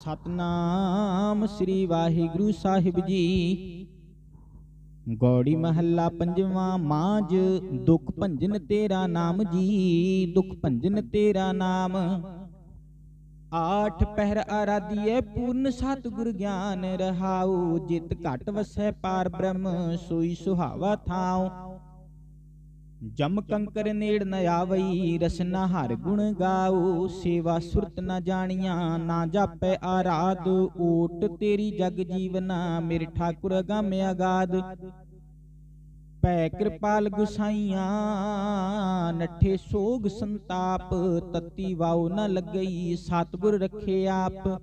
ਸਤਨਾਮ ਸ੍ਰੀ ਵਾਹਿਗੁਰੂ ਸਾਹਿਬ ਜੀ। ਗੌੜੀ ਮਹੱਲਾ ਪੰਜਵਾਂ ਮਾਝ, ਦੁਖ ਭੰਜਨ ਤੇਰਾ ਨਾਮ ਜੀ, ਦੁਖ ਭੰਜਨ ਤੇਰਾ ਨਾਮ। ਆਠ ਪਹਿਰ ਆਰਾਧੀਏ ਪੂਰਨ ਸਤਿਗੁਰ ਗਿਆਨ ਰਹਾਉ, ਜਿਤ ਘਟ ਵਸੈ ਪਾਰ ਬ੍ਰਹਮ, ਸੋਈ ਸੁਹਾਵਾ ਥਾਉ। ਜਮ ਕੰਕਰ ਨੇੜ ਨ ਆਵਈ, ਰਸਨਾ ਹਰ ਗੁਣ ਗਾਉ ਸੇਵਾ ਸੁਰਤ ਨ ਜਾਣੀਆਂ, ਨਾ ਜਾਪੈ ਆਰਾਧ ਓਟ ਤੇਰੀ ਜਗ ਜੀਵਨਾ, ਮੇਰੇ ਠਾਕੁਰ ਅਗੰਮ ਅਗਾਧ। ਪੈ ਕਿਰਪਾਲ ਗੁਸਾਈਆਂ, ਨੱਠੇ ਸੋਗ ਸੰਤਾਪ, ਤਤੀ ਵਾਉ ਨ ਲੱਗਈ, ਸਤਿਗੁਰ ਰੱਖੇ ਆਪ।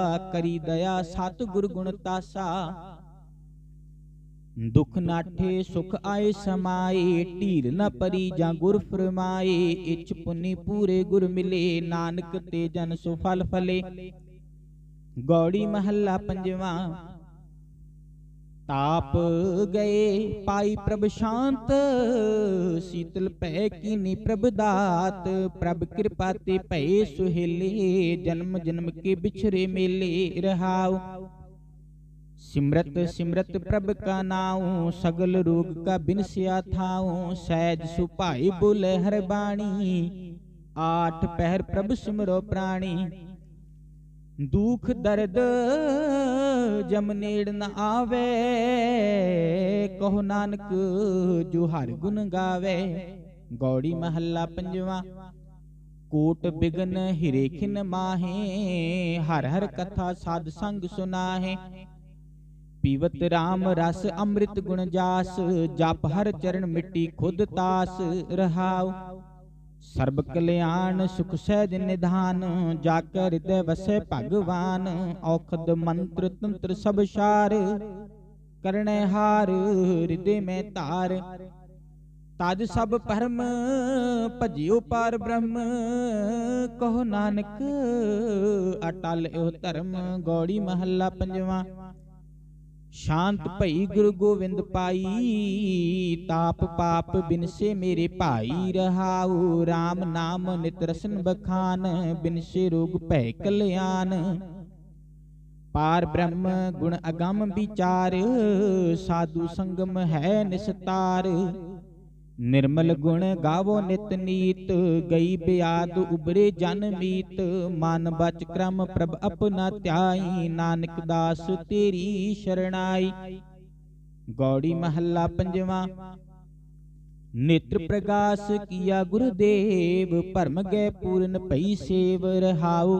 ਕਰੀ ਦਇਆ ਸਤ ਗੁਰ ਗੁਣ ਤਾਸਾ। ਦੁਖ ਨਾਠੇ ਸੁਖ ਆਏ ਸਮਾਏ ਢੀਰ ਨ ਪਰੀ ਜਾਂ ਗੁਰ ਫਰਮਾਏ। ਇਚ ਪੁਨੀ ਪੂਰੇ ਗੁਰ ਮਿਲੇ, ਨਾਨਕ ਤੇ ਜਨ ਸੁ ਫਲ ਫਲੇ। ਗੌੜੀ ਮਹੱਲਾ ਪੰਜਵਾਂ। ਤਾਪ ਗਏ ਪਾਈ ਪ੍ਰਭ ਸ਼ਾਂਤ, ਸੀਤਲ ਭੈ ਕੀਨੀ ਪ੍ਰਭ ਦਾਤ, ਪ੍ਰਭ ਕਿਰਪਾ ਤੇ ਭਏ ਸੁਹੇਲੇ, ਜਨਮ ਜਨਮ ਕੇ ਵਿਛਰੇ ਮੇਲੇ ਰਹਾਉ। ਸਿਮਰਤ ਸਿਮਰਤ ਪ੍ਰਭ ਕਾ ਨਾਉ, ਸਗਲ ਰੋਗ ਕਾ ਬਿਨਸਿਆ ਥਾਉ, ਸਹਿਜ ਸੁਭਾਈ ਬੋਲੇ ਹਰ ਬਾਣੀ, ਆਠ ਪਹਿਰ ਪ੍ਰਭ ਸਿਮਰੋ ਪ੍ਰਾਣੀ। ਦੁਖ ਦਰਦ ਜਮ ਨੇੜ ਨ ਆਵੇ, ਕਹੋ ਨਾਨਕ ਜੋ ਹਰ ਗੁਣ ਗਾਵੇ। ਗੌੜੀ ਮਹੱਲਾ ਪੰਜਵਾਂ, ਕੋਟ ਬਿਗਨ ਹਿਰੇ ਖਿਨ ਮਾਹੇ, ਹਰ ਹਰ ਕਥਾ ਸਾਧ ਸੰਗ ਸੁਨਾਹੇ। ਪੀਵਤ RAM ਰਸ ਅੰਮ੍ਰਿਤ ਗੁਣ ਜਾਸ, ਜਪ ਹਰ ਚਰਨ ਮਿੱਟੀ ਖੁਦ ਤਾਸ ਰਹਾਉ। ਸਰਬ ਕਲਿਆਣ ਸੁਖ ਸਹਿਜ ਨਿਧਾਨ, ਜਾ ਕੇ ਹਿਰਦੈ ਵਸੈ ਭਗਵਾਨ, ਔਖਦ ਮੰਤਰ ਤੰਤਰ ਸਭ ਸਾਰ ਕਰਣੈ ਹਾਰ ਹਿਰਦੇ ਮੈਂ ਧਾਰ। ਤਜ ਸਭ ਪਰਮ, ਭਜਿਓ ਪਾਰ ਬ੍ਰਹਮ, ਕਹੋ ਨਾਨਕ, ਅਟਲ ਇਹ ਧਰਮ, ਗੌੜੀ ਮਹੱਲਾ ਪੰਜਵਾਂ। ਸ਼ਾਂਤ ਭਈ ਗੁਰੂ ਗੋਬਿੰਦ ਪਾਈ ਤਾਪ ਪਾਪ ਬਿਨਸੇ ਮੇਰੇ ਭਾਈ ਰਹਾਉ। RAM ਨਾਮ ਨਿਤ ਰਸਨ ਬਖਾਨ ਬਿਨਸੇ ਰੋਗ ਭੈ ਕਲਿਆਣ। ਪਾਰ ਬ੍ਰਹਮ ਗੁਣ ਅਗੰਮ ਵਿਚਾਰ ਸਾਧੂ ਸੰਗਮ ਹੈ ਨਿਸਤਾਰ। ਨਿਰਮਲ ਗੁਣ ਗਾਵੋ ਨਿਤ ਨੀਤ, ਗਈ ਬਿਆਦ ਉਬਰੇ ਜਨ ਮੀਤ। ਮਨ ਬਚ ਕ੍ਰਮ ਪ੍ਰਭ ਆਪਣਾ ਧਿਆਈ, ਨਾਨਕ ਦਾਸ ਤੇਰੀ ਸ਼ਰਣਾਈ। ਗੌੜੀ ਮਹੱਲਾ ਪੰਜਵਾਂ, ਨੇਤਰ ਪ੍ਰਗਾਸ ਕੀਆ ਗੁਰਦੇਵ, ਭਰਮ ਗਏ ਪੂਰਨ ਭਈ ਸੇਵ ਰਹਾਉ।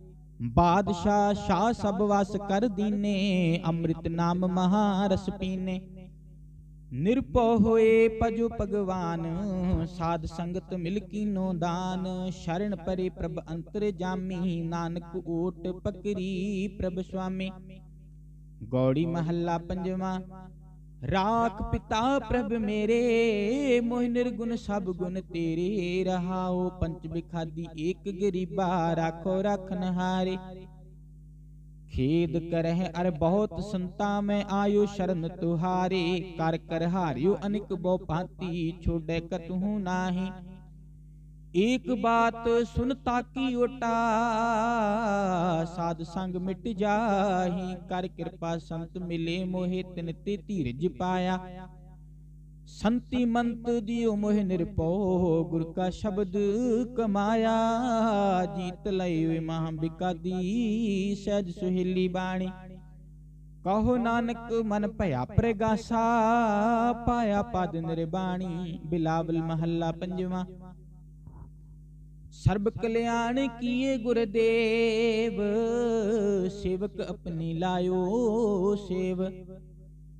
ਬਾਦਸ਼ਾਹ ਸ਼ਾਹ ਸਭ ਵਸ ਕਰ ਦੀਨੇ, ਅੰਮ੍ਰਿਤ ਨਾਮ ਮਹਾ ਪੀਨੇ। ਨਿਰਭਉ ਹੋਏ ਪਜੋ ਭਗਵਾਨ, ਸਾਧ ਸੰਗਤ ਮਿਲ ਕੀਨੋ ਦਾਨ। ਸ਼ਰਨ ਪਰੇ ਪ੍ਰਭ ਅੰਤਰ ਜਾਮੀ, ਨਾਨਕ ਓਟ ਪਕਰੀ ਪ੍ਰਭ ਸੁਆਮੀ। ਗੌੜੀ ਮਹੱਲਾ ਪੰਜਵਾਂ ਰਾਖ ਪਿਤਾ ਪ੍ਰਭ ਮੇਰੇ ਮੋਹਿ ਨਿਰਗੁਣ ਸਭ ਗੁਣ ਤੇਰੇ ਰਹਾਓ ਪੰਚ ਬਿਖਾਦੀ ਏਕ ਗਰੀਬਾ ਰਾਖੋ ਰਖਨ ਹਾਰੇ ਖੇਦ ਕਰਹਿ ਅਰ ਬਹੁਤ ਸੰਤਾ ਮੈਂ ਆਇਓ ਸ਼ਰਨ ਤੁਹਾਰੇ ਕਰ ਕਰ ਹਾਰਿਓ ਅਨਿਕ ਬੋ ਭਾਂਤੀ ਛੋੜੈ ਕਤਹੂ ਨਾਹੀ ਏਕ ਬਾਤ ਸੁਨ ਤਾਕੀ ਓਟਾ, ਸਾਧ ਸੰਗ ਮਿਟ ਜਾਹੀ, ਕਰ ਕਿਰਪਾ ਸੰਤ ਮਿਲੇ ਮੋਹਿ, ਤਿਨ ਤੇ ਧੀਰਜ ਪਾਇਆ। ਸੰਤੀ ਮੰਤ ਦਿਓ ਮੋਹਿ ਨਿਰਪੋ ਗੁਰ ਕਾ ਸ਼ਬਦ ਕਮਾਇਆ। ਜੀਤ ਲਈ ਵੇ ਮਹਾਂਬਿਕਾ ਦੀ ਸਹਿਜ ਸੁਹੇਲੀ ਬਾਣੀ। ਕਹੋ ਨਾਨਕ, ਮਨ ਭਇਆ ਪ੍ਰਗਾਸਾ, ਪਾਇਆ ਪਦ ਨਿਰਬਾਣੀ, ਬਿਲਾਵਲ ਮਹੱਲਾ ਪੰਜਵਾਂ। ਸਰਬ ਕਲਿਆਣ ਕੀਏ ਗੁਰਦੇਵ, ਸੇਵਕ ਆਪਣੀ ਲਾਇਓ ਸੇਵ।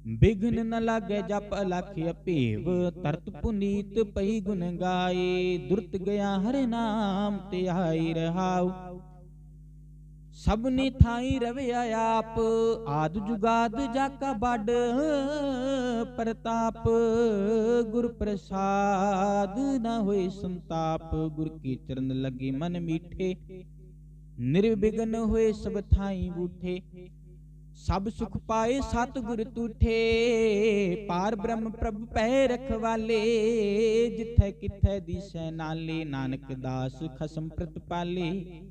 ਬਿਘਨ ਨ ਲਾਗੇ ਜਪ ਅਲਖ ਅਪੇਵ, ਤਰਤ ਪੁਨੀਤ ਪਈ ਗੁਣ ਗਾਏ। ਦੁਰਤ ਗਿਆ ਹਰ ਨਾਮ ਤੇ ਆਈ ਰਹਾਉ। ਸਭਨੀ ਥਾਈ ਰਵਿਆ ਆਪ, ਆਦ ਜੁਗਾਦ ਜਾਕਾ ਬੱਡ ਪ੍ਰਤਾਪ ਗੁਰ ਪ੍ਰਸਾਦ ਨਾ ਹੋਏ ਸੰਤਾਪ, ਗੁਰ ਕੀ ਚਰਨ ਲੱਗੇ ਮਨ ਮੀਠੇ, ਨਿਰਵਿਘਨ ਹੋਏ ਸਭ ਥਾਈ ਬੂਠੇ। ਸਭ ਸੁਖ ਪਾਏ ਸਤ ਗੁਰ ਤੂਠੇ, ਪਾਰ ਬ੍ਰਹਮ ਪ੍ਰਭ ਪੈ ਰਖਵਾਲੇ, ਜਿੱਥੈ ਕਿਥੈ ਦਿਸੈ ਨਾਲੇ, ਨਾਨਕ ਦਾਸ ਖਸਮ ਪ੍ਰਤਪਾਲੇ।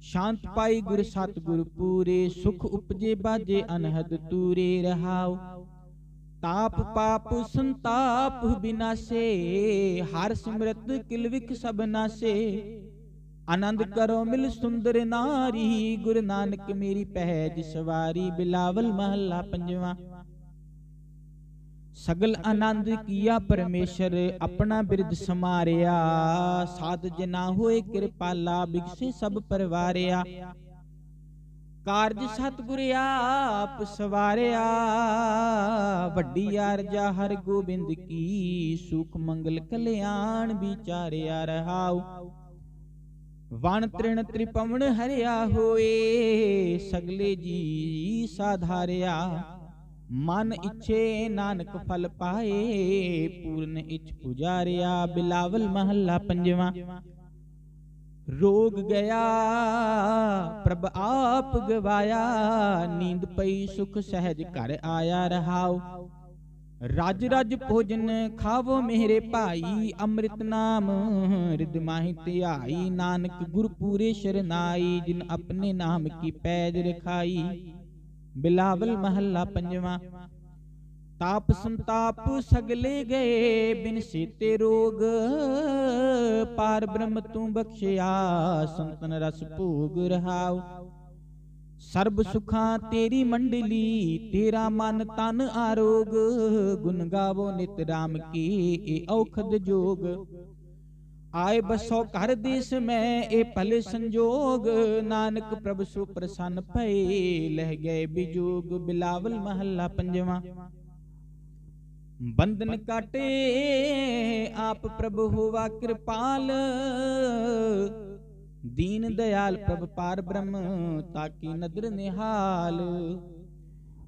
ਸ਼ਾਂਤ ਪਾਈ ਗੁਰ ਸਤ ਪੂਰੇ, ਸੁਖ ਉਪਜੇ ਬਾਜੇ ਅਨਹਦ ਤੂਰੇ ਰਹਾਉ ਤਾਪ ਪਾਪ ਸੰਤਾਪ ਬਿਨਾਸੇ, ਹਰ ਸਿਮਰਤ ਕਿਲਵਿਕ ਸਭ ਨਾਸੇ। ਆਨੰਦ ਕਰੋ ਮਿਲ ਸੁੰਦਰ ਨਾਰੀ, ਗੁਰੂ ਨਾਨਕ ਮੇਰੀ ਪਹਿਜ ਸਵਾਰੀ, ਬਿਲਾਵਲ ਮਹੱਲਾ ਪੰਜਵਾਂ। ਸਗਲ ਆਨੰਦ ਕੀਆ ਪਰਮੇਸ਼ਰ ਆਪਣਾ ਬਿਰਧ ਸਮਾਰਿਆ। ਸਾਧ ਜਨਾ ਹੋਏ ਕਿਰਪਾਲਾ ਬਿਗਸੇ ਸਭ ਪਰਵਾਰਿਆ। ਕਾਰਜ ਸਤਿਗੁਰ ਆਪ ਸਵਾਰਿਆ। ਵੱਡੀ ਅਰਜਾ ਹਰ ਗੋਬਿੰਦ ਕੀ ਸੁਖ ਮੰਗਲ ਕਲਿਆਣ ਵਿਚਾਰਿਆ ਰਹਾਉ। ਵਣ ਤ੍ਰਿਣ ਤ੍ਰਿਪਵਨ ਹਰਿਆ ਹੋਏ। ਸਗਲੇ ਜੀ ਸਾਧਾਰਿਆ। ਮਨ ਇੱਛੇ ਨਾਨਕ ਫਲ ਪਾਏ ਪੂਰਨ ਇੱਛ ਪੁਜਾਰਿਆ ਬਿਲਾਵਲ ਮਹੱਲਾ ਪੰਜਵਾਂ। ਰੋਗ ਗਿਆ ਪ੍ਰਭ ਆਪ ਗਵਾਇਆ ਨੀਂਦ ਪਈ ਸੁਖ ਸਹਿਜ ਘਰ ਆਇਆ ਰਹਾਉ ਰਜ ਰਜ ਭੋਜਨ ਖਾਵੋ ਮੇਰੇ ਭਾਈ ਅੰਮ੍ਰਿਤ ਨਾਮ ਰਿਦ ਮਾਹੀ ਧਿਆਈ ਨਾਨਕ ਗੁਰ ਪੂਰੇ ਸ਼ਰਨਾਈ ਜਿਨ ਆਪਣੇ ਨਾਮ ਕੀ ਪੈਜ ਰਖਾਈ। ਬਿਲਾਵਲ ਮਹੱਲਾ ਪੰਜਵਾਂ। ਤਾਪ ਸੰਤਾਪ ਸਗਲੇ ਗਏ ਬਿਨ ਸੀਤੇ ਰੋਗ। ਪਾਰ ਬ੍ਰਹਮ ਤੂੰ ਬਖਸ਼ਿਆ ਸੰਤਨ ਰਸ ਭੋਗ ਰਹਾਉ। ਸਰਬ ਸੁਖਾਂ ਤੇਰੀ ਮੰਡਲੀ ਤੇਰਾ ਮਨ ਤਨ ਆਰੋਗ। ਗੁਣ ਗਾਵੋ ਨਿਤ ਰਾਮ ਕੀ ਇਹ ਔਖਦ ਜੋਗ। ਆਏ ਬਸੋ ਘਰ ਦੇਸ ਮੈਂ, ਇਹ ਭਲੇ ਸੰਜੋਗ। ਨਾਨਕ ਪ੍ਰਭ ਸੁ ਪ੍ਰਸੰਨ ਭਏ, ਲਹਿ ਗਏ ਬਿਜੋਗ। ਬਿਲਾਵਲ ਮਹੱਲਾ ਪੰਜਵਾਂ। ਬੰਧਨ ਕਾਟੇ, ਆਪ ਪ੍ਰਭ ਹੋਵਾ ਕਿਰਪਾਲ। ਦੀਨ ਦਇਆਲ ਪ੍ਰਭ ਪਾਰ ਬ੍ਰਹਮ, ਤਾਕੀ ਨਦਰ ਨਿਹਾਲ।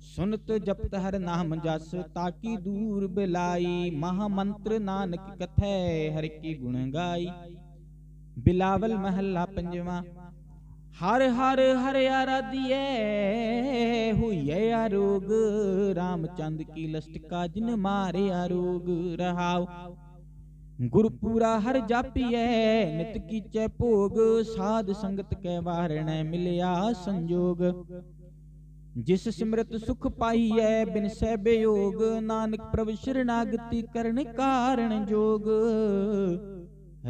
ਸੁਨਤ ਜਪਤ ਹਰ ਨਾਮ ਜਸ, ਤਾਕੀ ਦੂਰ ਬਿਲਾਈ। ਮਹਾ ਮੰਤਰ ਨਾਨਕ ਕਥੈ, ਹਰ ਕੀ ਗੁਣ ਗਾਈ। ਬਿਲਾਵਲ ਮਹੱਲਾ ਪੰਜਵਾਂ, ਹਰ ਹਰ ਹਰ ਆਰਾਧੀਐ, ਹੋਈਐ ਆਰੋਗ ਰਾਮਚੰਦ ਕੀ ਲਸਟਕਾ ਜਿਨ ਮਾਰਿਆ ਰੋਗ, ਰਹਾਉ। ਗੁਰ ਪੂਰਾ ਹਰ ਜਾਪੀਐ, ਨਿਤ ਕੀਚੈ ਭੋਗ। ਸਾਧ ਸੰਗਤ ਕੈ ਵਾਰਣੈ ਮਿਲਿਆ ਸੰਜੋਗ। ਜਿਸ ਸਿਮਰਤ ਸੁਖ ਪਾਈਐ ਬਿਨ ਸਹਿ ਬਿਯੋਗ ਨਾਨਕ ਪ੍ਰਭ ਸ਼ਰਨਾਗਤੀ ਕਰਨ ਕਾਰਣ ਜੋਗ।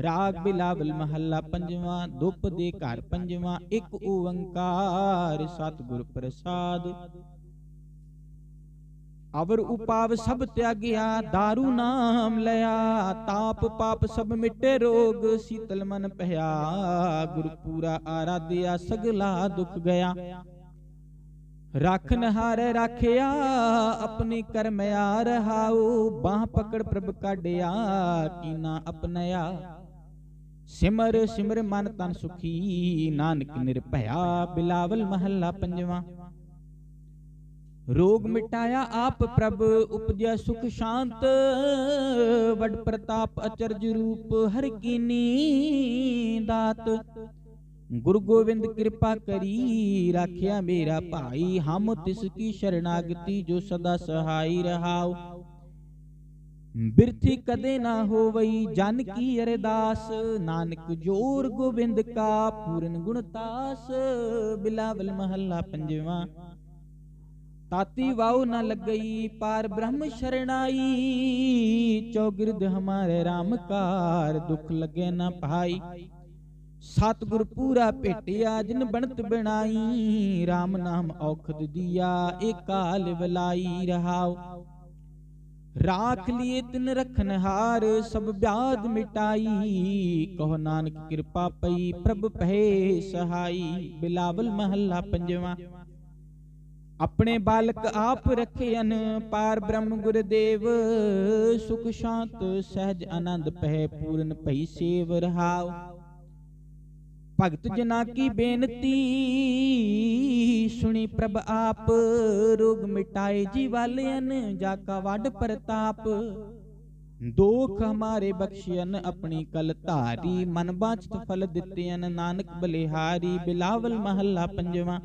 ਰਾਗ ਬਿਲਾਵਲ ਮਹੱਲਾ ਪੰਜਵਾਂ, ਦੁਪ ਦੇ ਘਰ ਪੰਜਵਾਂ, ਇੱਕ ਓੰਕਾਰ ਸਤਿਗੁਰ ਪ੍ਰਸਾਦ। ਅਵਰ ਉਪਾਵ ਸਭ ਤਿਆਗਿਆ दारू ਨਾਮ ਲਿਆ, ਤਾਪ ਪਾਪ ਸਭ ਮਿਟੇ ਰੋਗ, ਸੀਤਲ ਮਨ ਭਇਆ ਗੁਰ ਪੂਰਾ ਆਰਾਧਿਆ, ਸਗਲਾ ਦੁਖ ਗਿਆ। ਰੱਖਨ ਹਾਰੇ ਰਾਖਿਆ, ਆਪਣੀ ਕਰਮਿਆ ਰਹਾਉ ਬਾਹ ਪਕੜ ਪ੍ਰਭ ਕਾਢਿਆ, ਕੀਨਾ ਅਪਨਿਆ ਸਿਮਰ ਸਿਮਰ ਮਨ ਤਨ ਸੁਖੀ, ਨਾਨਕ ਨਿਰਭਇਆ। ਬਿਲਾਵਲ ਮਹੱਲਾ ਪੰਜਵਾਂ। ਰੋਗ ਮਿਟਾਇਆ ਆਪ ਪ੍ਰਭ, ਉਪਜਿਆ ਸੁਖ ਸ਼ਾਂਤ। ਵਡ ਪ੍ਰਤਾਪ ਅਚਰਜ ਰੂਪ, ਹਰ ਕੀਨੀ ਦਾਤ। ਗੁਰੂ ਗੋਬਿੰਦ ਕਿਰਪਾ ਕਰੀ, ਰਾਖਿਆ ਮੇਰਾ ਭਾਈ, ਹਮ ਤਿਸ ਕੀ ਸ਼ਰਨਾਗਤੀ ਜੋ ਸਦਾ ਸਹਾਈ ਰਹਾਉ। ਬਿਰਥੀ ਕਦੇ ਨਾ ਹੋਵਈ, ਜਨ ਕੀ ਅਰਦਾਸ, ਨਾਨਕ ਜੋਰ ਗੋਬਿੰਦ ਕਾ ਪੂਰਨ ਗੁਣਤਾਸ ਬਿਲਾਵਲ ਮਹੱਲਾ ਪੰਜਵਾਂ। ਤਾਤੀ ਵਾਉ ਨ ਲੱਗਈ, ਪਾਰ ਬ੍ਰਹਮ ਸ਼ਰਣਾਈ, ਚੌਗਿਰਦ ਹਮਾਰੇ RAM ਕਾਰ, ਦੁਖ ਲਗੇ ਨਾ ਭਾਈ ਸਤਿਗੁਰ ਪੂਰਾ ਭੇਟਿਆ ਜਿਨ ਬਣਤ ਬਣਾਈ। RAM ਨਾਮ ਔਖਦ ਦੀਆ ਏ ਕਾਲ ਵਲਾਈ ਰਹਾਉ ਰਾਖ ਲਿਏ ਤਿਨ ਰਖਨ ਹਾਰ ਸਭ ਬਿਆਦ ਮਿਟਾਈ। ਕਹੋ ਨਾਨਕ ਕਿਰਪਾ ਪਈ ਪ੍ਰਭ ਪਹਿ ਸਹਾਈ। ਬਿਲਾਵਲ ਮਹੱਲਾ ਪੰਜਵਾਂ। ਆਪਣੇ ਬਾਲਕ ਆਪ ਰਖਿਆਨ ਪਾਰ ਬ੍ਰਹਮ ਗੁਰਦੇਵ। ਸੁਖ ਸ਼ਾਂਤ ਸਹਿਜ ਆਨੰਦ ਪਹਿ ਪੂਰਨ ਭਈ ਸੇਵ ਰਹਾਉ ਭਗਤ ਜਨਾ ਕੀ ਬੇਨਤੀ? ਸੁਣੀ ਪ੍ਰਭ ਆਪ ਰੋਗ ਮਿਟਾਏ ਜੀ ਵਾਲਿਆਨ ਜਾ ਕਾ ਵੱਡ ਪ੍ਰਤਾਪ। ਦੋਖ ਹਮਾਰੇ ਬਖਸ਼ਿਆਨ ਆਪਣੀ ਕਲ ਧਾਰੀ। ਮਨ ਬਾਚਤ ਫਲ ਦਿੱਤਿਆਨ ਨਾਨਕ ਬਲਿਹਾਰੀ ਬਿਲਾਵਲ ਮਹੱਲਾ ਪੰਜਵਾਂ।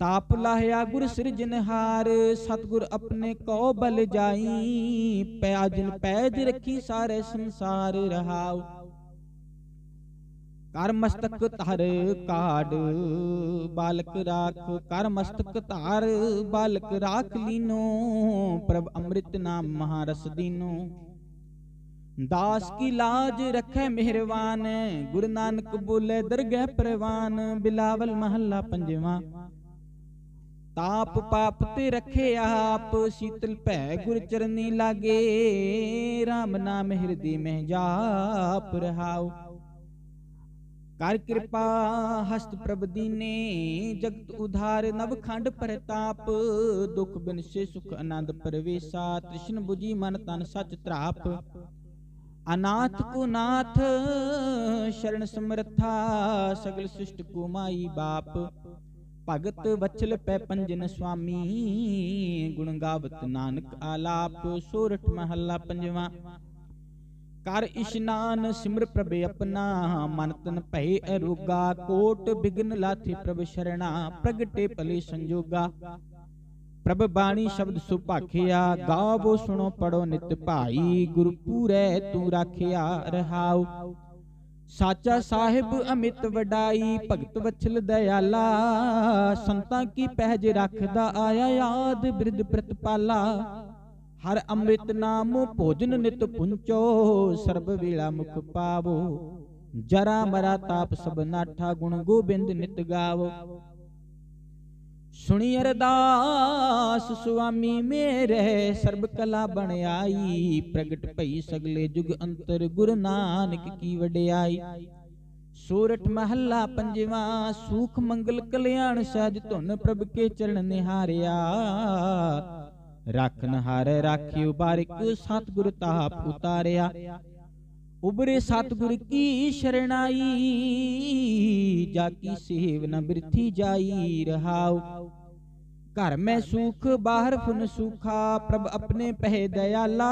ਤਾਪ ਲਾਹਿਆ ਗੁਰ ਸਿਰਜਨਹਾਰ ਸਤਗੁਰ ਆਪਣੇ ਕੋ ਬਲ ਜਾਈ। ਪਿਆਜਨ ਪੈਜ ਰੱਖੀ ਸਾਰੇ ਸੰਸਾਰ ਰਹਾਉ। ਕਰ ਮਸਤਕ ਧਰ ਕਾੜ ਬਾਲਕ ਰਾਖ ਕਰ ਮਸਤਕ ਧਾਰ, ਬਾਲਕ ਰਾਖ ਲੀਨੋ, ਪ੍ਰਭ ਅੰਮ੍ਰਿਤ ਨਾਮ ਮਹਾਰਸ ਦੀਨੋ। ਦਾਸ ਕੀ ਲਾਜ ਰਖੈ ਮਿਹਰਵਾਨ ਗੁਰੂ ਨਾਨਕ ਬੋਲੇ ਦਰਗਹਿ ਪ੍ਰਵਾਨ, ਬਿਲਾਵਲ ਮਹੱਲਾ ਪੰਜਵਾਂ। ਤਾਪ ਪਾਪ ਤੇ ਰਖੇ ਆਪ, ਸੀਤਲ ਭੈ ਗੁਰ ਚਰਨੀ ਲਾਗੇ RAM ਨਾਮ ਹਿਰਦੀ ਮਹਿ ਜਾਪ ਰਹਾਓ ਕਰ ਕਿਰਪਾ ਹਸਤ ਪ੍ਰਭ ਦੀਨੇ ਜਗਤ ਉਧਾਰ ਨਵ ਖੰਡ ਪ੍ਰਤਾਪ ਦੁਖ ਬਿਨਸੇ ਸੁਖ ਆਨੰਦ ਪਰਵੇਸਾ ਤ੍ਰਿਸ਼ਨ 부ਜੀ ਮਨ ਤਨ ਸਚ ਤ੍ਰਾਪ। ਅਨਾਥ ਕੋ ਨਾਥ ਸ਼ਰਨ ਸਮਰਥਾ ਸਗਲ ਸ੍ਰਿਸ਼ਟ ਕੋ ਮਾਈ ਬਾਪ। ਭਗਤ ਵਚਲ ਪੈ ਪੰਜਨ ਸੁਆਮੀ ਗੁਣ ਗਾਵਤ ਨਾਨਕ ਆਲਾਪ ਸੋਰਠ ਮਹੱਲਾ ਪੰਜਵਾਂ। ਕਰ ਇਸ਼ਨਾਨ ਸਿਮਰ ਪ੍ਰਭ ਆਪਣਾ, ਮਨ ਤਨ ਭੈ ਅਰੋਗਾ, ਕੋਟ ਬਿਗਨ ਲਾਥੀ ਪ੍ਰਭ ਸ਼ਰਣਾ, ਪ੍ਰਗਟੇ ਭਲੇ ਸੰਜੋਗਾ। ਪ੍ਰਭ ਬਾਣੀ ਸ਼ਬਦ ਸੁਭਾਖਿਆ ਗਾਵੋ ਸੁਣੋ ਪੜੋ ਨਿਤ ਭਾਈ ਗੁਰ ਪੂਰੈ ਤੂੰ ਰਾਖਿਆ ਰਹਾਉ। ਸਾਚਾ ਸਾਹਿਬ ਅਮਿਤ ਵਡਾਈ, ਭਗਤ ਵਛਲ ਦਇਆਲਾ, ਸੰਤਾਂ ਕੀ ਪਹਿਜ ਰੱਖਦਾ ਆਇਆ ਯਾਦ ਬਿਰਧ ਪ੍ਰਤਪਾਲਾ। ਹਰ ਅੰਮ੍ਰਿਤ ਨਾਮ ਭੋਜਨ ਨਿਤ ਪੁੰਚੋ, ਸਰਬ ਵੇਲਾ ਮੁਖ ਪਾਵੋ। ਜਰਾ ਮਰਾ ਤਾਪ ਸਭ ਨਾਠਾ ਗੁਣ ਗੋਬਿੰਦ ਨਿਤ ਗਾਵੋ। ਸੁਣੀ ਅਰਦਾਸ, ਸੁਆਮੀ ਮੇਰੇ, ਸਰਬ ਕਲਾ ਬਣ ਆਈ। ਪ੍ਰਗਟ ਭਈ ਸਗਲੇ ਜੁਗ ਅੰਤਰ ਗੁਰ ਨਾਨਕ ਕੀ ਵਡਿਆਈ। ਸੂਰਠ ਮਹੱਲਾ ਪੰਜਵਾਂ, ਸੂਖ ਮੰਗਲ ਕਲਿਆਣ ਸਹਿਜ ਧੁਨ ਪ੍ਰਭ ਕੇ ਚਰਨ ਨਿਹਾਰਿਆ। ਰੱਖਨ ਹਰ ਰਾਖਿਓ ਬਾਰਿਕ ਸਤਿਗੁਰ ਤਾਪ ਉਤਾਰਿਆ। ਉਬਰੇ ਸਤਿਗੁਰ ਕੀ ਸ਼ਰਣਾਈ, ਜਾ ਕੀ ਸੇਵ ਨ ਬਿਰਥੀ ਜਾਈ ਰਹਾਉ। ਘਰ ਮੈਂ ਸੁਖ, ਬਾਹਰ ਫੁਨ ਸੁਖਾ, ਪ੍ਰਭ ਆਪਣੇ ਪਹਿ ਦਇਆਲਾ।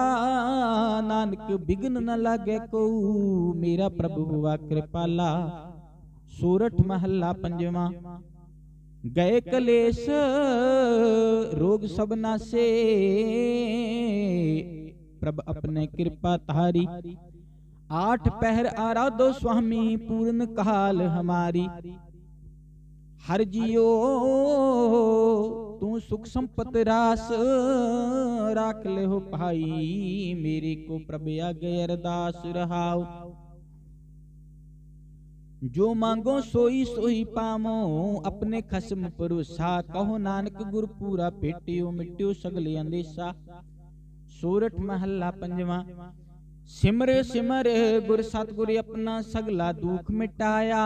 ਨਾਨਕ ਬਿਗਨ ਨ ਲਾਗੇ ਕੋ ਮੇਰਾ ਪ੍ਰਭੂ ਹੁਆ ਕਿਰਪਾਲਾ। ਸੂਰਠ ਮਹੱਲਾ ਪੰਜਵਾਂ। ਗਏ ਕਲੇਸ਼, ਰੋਗ ਸਭ ਨਾਸੇ। ਪ੍ਰਭ ਆਪਣੇ ਕਿਰਪਾ ਤਾਰੀ ਆਠ ਪਹਿਰ ਆਰਾਧੋ ਸੁਆਮੀ, ਪੂਰਨ ਕਾਲ ਹਮਾਰੀ। ਹਰ ਜੀਓ, ਤੂੰ ਸੁਖ ਸੰਪਤ ਰਾਸ। ਰਾਖ ਲਿਓ ਭਾਈ, ਮੇਰੀ ਕੋ ਪ੍ਰਭ ਆਗੇ ਅਰਦਾਸ ਰਹਾਉ। ਜੋ ਮੰਗੋ ਸੋਈ ਸੋਈ ਪਾਵੋ, ਆਪਣੇ ਖਸਮ ਪਰੋਸਾ ਕਹੋ ਨਾਨਕ ਗੁਰ ਪੂਰਾ ਪੇਟਿਓ ਮਿਟਿਓ ਸਗਲੇ ਅੰਦੇਸਾ ਸੂਰਠ ਮਹੱਲਾ ਪੰਜਵਾਂ, ਸਿਮਰ ਸਿਮਰ ਗੁਰ ਸਤਗੁਰ ਆਪਣਾ ਸਗਲਾ ਦੁਖ ਮਿਟਾਇਆ,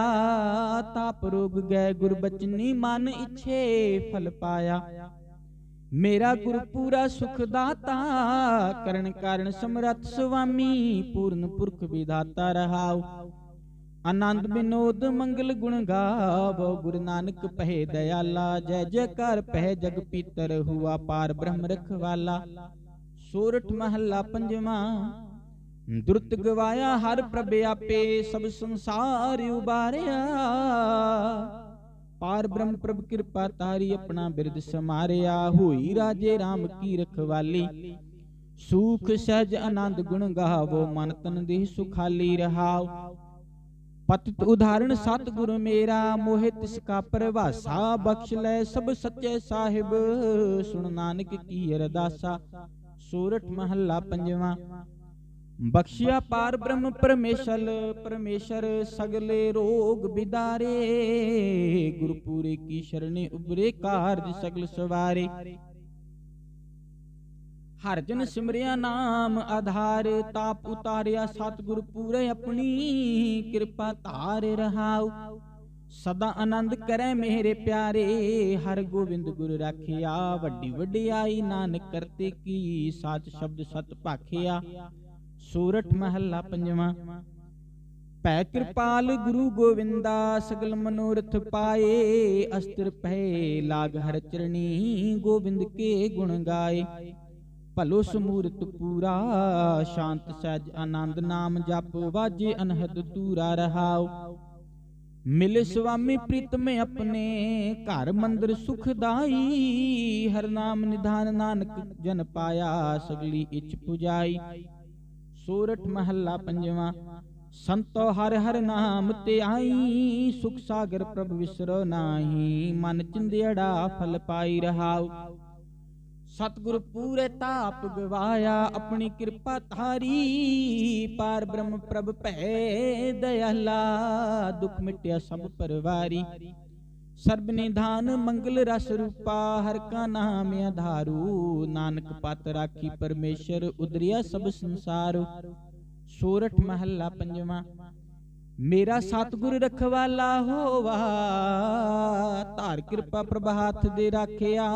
ਤਾਪ ਰੋਗ ਗਏ ਗੁਰ ਬਚਨੀ ਮਨ ਇਛੇ ਫਲ ਪਾਇਆ। ਮੇਰਾ ਗੁਰ ਪੂਰਾ ਸੁਖ ਦਾਤਾ ਕਰਨ ਕਾਰਨ ਸਮਰੱਥ ਸੁਆਮੀ, ਪੂਰਨ ਪੁਰਖ ਵਿਦਾਤਾ ਰਹਾਉ। ਆਨੰਦ ਬਿਨੋਦ ਮੰਗਲ ਗੁਣ ਗਾਵੋ, ਗੁਰੂ ਨਾਨਕ ਪਹਿ ਦਇਆਲਾ ਜੈ ਜੈਕਾਰ ਪਹਿ ਜਗ ਪੀਤਰ ਹੁਆ ਪਾਰ ਬ੍ਰਹਮ ਰਖਵਾਲਾ। ਸੂਰਠ ਮਹੱਲਾ ਪੰਜਵਾਂ, ਦੁਰਤ ਗਵਾਇਆ ਹਰ ਪ੍ਰਭ ਆਪੇ, ਸਭ ਸੰਸਾਰ ਉਬਾਰਿਆ। ਪਾਰ ਬ੍ਰਹਮ ਪ੍ਰਭ ਕਿਰਪਾ ਤਾਰੀ ਆਪਣਾ ਬਿਰਦ ਸਮਾਰਿਆ, ਹੋਈ ਰਾਜੇ RAM ਕੀ ਰਖਵਾਲੀ। ਸੂਖ ਸਹਿਜ ਆਨੰਦ ਗੁਣ ਗਾਵੋ, ਮਨ ਤਨ ਦੇਹ ਸੁਖਾਲੀ ਰਹਾਓ। ਪਤਿਤ ਉਦਾਹਰਣ, ਸਤਿਗੁਰ ਮੇਰਾ ਮੋਹਿ ਤਿਸ ਕਾ ਪਰਵਾਸਾ, ਬਖਸ਼ ਲੈ ਸਭ ਸੱਚੇ ਸਾਹਿਬ। ਸੁਣ ਨਾਨਕ ਕੀ ਅਰਦਾਸਾ, ਸੂਰਠ ਮਹੱਲਾ ਪੰਜਵਾਂ। ਬਖਸ਼ਿਆ ਪਾਰ ਬ੍ਰਹਮ ਪਰਮੇਸ਼ਰ ਪਰਮੇਸ਼ਰ ਸਗਲੇ ਰੋਗ ਬਿਦਾਰੇ। ਗੁਰਪੂਰੇ ਕੀ ਸ਼ਰਣੇ ਉਬਰੇ ਕਾਰਜ ਸਗਲ ਸਵਾਰੇ। ਹਰ ਜਨ ਸਿਮਰਿਆ ਨਾਮ ਆਧਾਰ ਤਾਪ ਉਤਾਰਿਆ ਸਤਿਗੁਰ ਪੂਰੇ ਆਪਣੀ ਕਿਰਪਾ ਧਾਰ ਰਹਾਉ। ਸਦਾ ਆਨੰਦ ਕਰੈ ਮੇਰੇ ਪਿਆਰੇ ਹਰ ਗੋਬਿੰਦ ਗੁਰ ਰਾਖਿਆ ਵੱਡੀ ਵਡਿਆਈ ਨਾਨਕ ਕਰਤੇ ਕੀ ਸਾਚ ਸ਼ਬਦ ਸਤ ਭਾਖਿਆ। ਸੂਰਠ ਮਹੱਲਾ ਪੰਜਵਾਂ। ਭੈ ਕਿਰਪਾਲ ਗੁਰੂ ਗੋਵਿੰਦਾ ਸਗਲ ਮਨੋਰਥ ਪਾਏ। ਅਸਤਰ ਪਹਿ ਲਾਗ ਹਰ ਚਰਣੀ ਗੋਬਿੰਦ ਕੇ ਗੁਣ ਗਾਏ। ਭਲੋ ਸਮੂਰਤ ਪੂਰਾ, ਸ਼ਾਂਤ ਸਹਿਜ ਆਨੰਦ ਨਾਮ ਜਪ, ਵਾਜੇ ਅਨਹਦ ਤੂਰਾ ਰਹਾਉ। ਮਿਲ ਸੁਆਮੀ ਪ੍ਰੀਤਮ ਆਪਣੇ, ਘਰ ਮੰਦਰ ਸੁਖਦਾਈ ਹਰ ਨਾਮ ਨਿਧਾਨ ਨਾਨਕ ਜਨ ਪਾਇਆ, ਸਗਲੀ ਇਚ ਪੁਜਾਈ। ਸੋਰਠ ਮਹੱਲਾ ਪੰਜਵਾਂ, ਸੰਤੋ ਹਰ ਹਰ ਨਾਮ ਤੇ ਆਈ ਸੁਖ ਸਾਗਰ ਪ੍ਰਭ ਵਿਸਰੋ ਨਾਹੀ, ਮਨ ਚਿੰਦੜਾ ਫਲ ਪਾਈ ਰਹਾਉ। ਸਤਿਗੁਰ ਪੂਰੇ ਤਾਪ ਗਵਾਇਆ, ਆਪਣੀ ਕਿਰਪਾ ਧਾਰੀ। ਪਾਰ ਬ੍ਰਹਮ ਪ੍ਰਭ ਭੈ ਦਇਆਲਾ, ਦੁਖ ਮਿਟਿਆ ਸਭ ਪਰਵਾਰੀ। ਸਰਬ ਨਿਧਾਨ ਮੰਗਲ ਰਸ ਰੂਪਾ, ਹਰ ਕਾ ਨਾਮ ਆਧਾਰੂ। ਨਾਨਕ ਪਤ ਰਾਖੀ ਪਰਮੇਸ਼ਰ, ਉਦਰਿਆ ਸਭ ਸੰਸਾਰ। ਸੂਰਠ ਮਹੱਲਾ ਪੰਜਵਾਂ। ਮੇਰਾ ਸਤਿਗੁਰ ਰਖਵਾਲਾ ਹੋਵਾ। ਧਾਰ ਕਿਰਪਾ ਪ੍ਰਭ ਹੱਥ ਦੇ ਰਾਖਿਆ।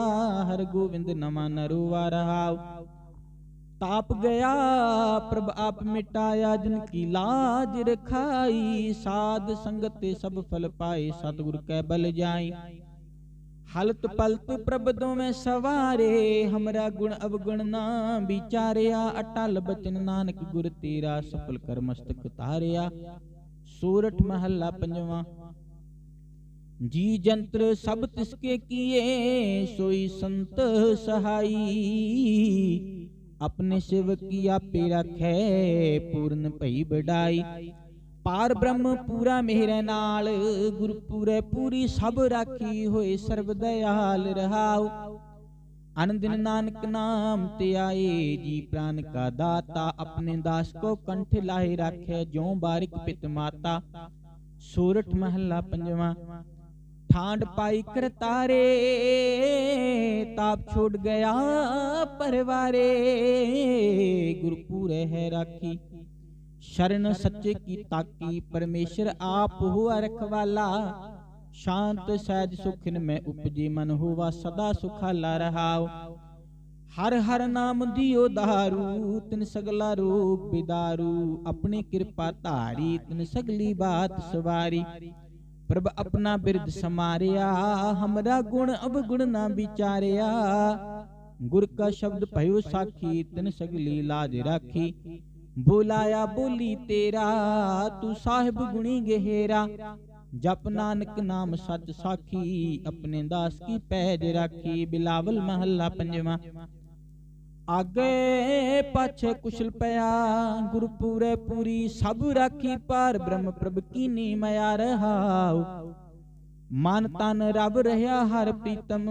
ਹਰ ਗੋਬਿੰਦ ਨਮਾ ਨਰੂਵਾ ਰਹਾਉ। ਤਾਪ ਗਿਆ ਪ੍ਰਭ ਆਪ ਮਿਟਾਇਆ ਜਨ ਕੀ ਲਾਜ ਰਖਾਈ। ਸਾਧ ਸੰਗਤ ਤੇ ਸਭ ਫਲ ਪਾਏ ਸਤਿਗੁਰ ਕੈ ਬਲ ਜਾਈ। ਹਲਤ ਪਲਤ ਪ੍ਰਭ ਦੋਵੇਂ ਸਵਾਰੇ ਹਮਰਾ ਗੁਣ ਅਵਗੁਣ ਨਾ ਵਿਚਾਰਿਆ। ਅਟਲ ਬਚਨ ਨਾਨਕ ਗੁਰ ਤੇਰਾ ਸਫਲ ਕਰ ਮਸਤਕ ਤਾਰਿਆ। ਸੂਰਠ ਮਹੱਲਾ ਪੰਜਵਾਂ। ਜੀ ਜੰਤਰ ਸਭ ਤਿਸਕੇ ਕੀਏ, ਸੋਈ ਸੰਤ ਸਹਾਈ। ਆਪਣੇ ਸਿਵ ਕੀ ਆਪੇ ਰਖੈ, ਪੂਰਨ ਭਈ ਬੜਾਈ ਪਾਰ ਬ੍ਰਹਮ ਪੂਰਾ ਮੇਰੇ ਨਾਲ ਗੁਰ ਪੂਰੀ ਸਭ ਰਾਖੀ ਹੋਏ ਸਰਬ ਦਇਆਲ ਰਹਾਉ। ਅਨੰਦਿਨ ਨਾਨਕ ਨਾਮ ਤੇ ਆਏ ਜੀ ਪ੍ਰਾਨ ਕਾ ਦਾਤਾ ਆਪਣੇ ਦਾਸ ਕੋ ਕੰਠ ਲਾਹੇ ਰੱਖੇ ਜਿਉ ਬਾਰਿਕ ਪਿਤ ਮਾਤਾ ਸੂਰਠ ਮਹੱਲਾ ਪੰਜਵਾਂ ਠਾਂਡ ਪਾਈ ਕਰਤਾਰੇ ਤਾਪ ਛੋੜ ਗਿਆ ਪਰਵਾਰੇ ਗੁਰਪੂਰੇ ਹੈ ਰਾਖੀ ਸ਼ਰਨ ਸੱਚੇ ਕੀ ਤਾਕੀ ਪਰਮੇਸ਼ਰ ਆਪ ਹੁਆ ਰਖਵਾਲਾ ਸ਼ਾਂਤ, ਸਹਿਜ ਸੁਖਿਨ ਮੈਂ ਉਪਜੀ ਮਨ ਹੋਵਾ, ਸਦਾ ਸੁਖਾਲਾ ਰਹਾਉ। ਹਰ ਹਰ ਨਾਮ ਦਿਓ ਧਾਰੂ ਤਿਨ ਸਗਲਾ ਰੋਗ ਬਿਦਾਰੂ। ਆਪਣੀ ਕਿਰਪਾ ਧਾਰੀ, ਤਿਨ ਸਗਲੀ ਬਾਤ ਸਵਾਰੀ। ਪ੍ਰਭ ਆਪਣਾ ਬਿਰਦ ਸਮਾਰਿਆ, ਹਮਰਾ ਗੁਣ ਅਵਗੁਣ ਨਾ ਵਿਚਾਰਿਆ। ਗੁਰ ਕਾ ਸ਼ਬਦ ਭਇਓ ਸਾਖੀ, ਤਿਨ ਸਗਲੀ ਲਾਜ ਰਾਖੀ। ਬੁਲਾਇਆ ਬੋਲੀ ਤੇਰਾ, ਤੂੰ ਸਾਹਿਬ ਗੁਣੀ ਗਹਿਰਾ। ਜਪ ਨਾਨਕ ਨਾਮ ਸੱਚ ਸਾਖੀ, ਆਪਣੇ ਦਾਸ ਕੀ ਪੈਜ ਰਾਖੀ, ਬਿਲਾਵਲ ਮਹੱਲਾ ਪੰਜਵਾਂ। ਆਗੇ ਪਾਛੇ ਕੁਸ਼ਲ ਪਿਆ ਗੁਰ ਪੂਰੀ ਸਭ ਰਾਖੀ ਪਾਰ, ਬ੍ਰਹਮ ਪ੍ਰਭ ਕੀਨੀ ਮਿਆ ਰਹਾਉ। ਮਨ ਤਨ ਰਬ ਰਹਾ ਹਰ ਪ੍ਰੀਤਮ,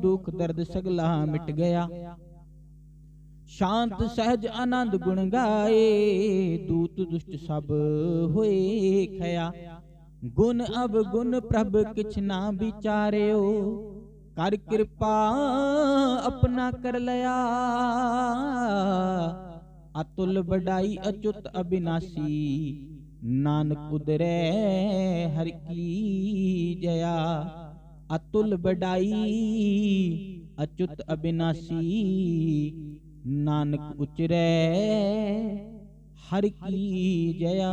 ਦੁਖ ਦਰਦ ਸਗਲਾ ਮਿਟ ਗਿਆ। ਸ਼ਾਂਤ, ਸਹਿਜ, ਆਨੰਦ ਗੁਣ ਗਾਏ, ਦੂਤ ਦੁਸ਼ਟ ਸਭ ਹੋਏ ਖਿਆ। ਗੁਣ ਅਵਗੁਣ ਪ੍ਰਭ ਕਿਛ ਨਾ ਵਿਚਾਰਿਓ। ਕਰ ਕਿਰਪਾ ਆਪਣਾ ਕਰ ਲਿਆ। ਅਤੁਲ ਵਡਾਈ ਅਚੁਤ ਅਬਿਨਾਸੀ। ਨਾਨਕ ਉਦਰੈ ਹਰ ਕੀ ਜਇਆ। ਅਤੁਲ ਵਡਾਈ ਅਚੁਤ ਅਬਿਨਾਸੀ। ਨਾਨਕ ਉਚਰੈ ਹਰ ਕੀ ਜਇਆ।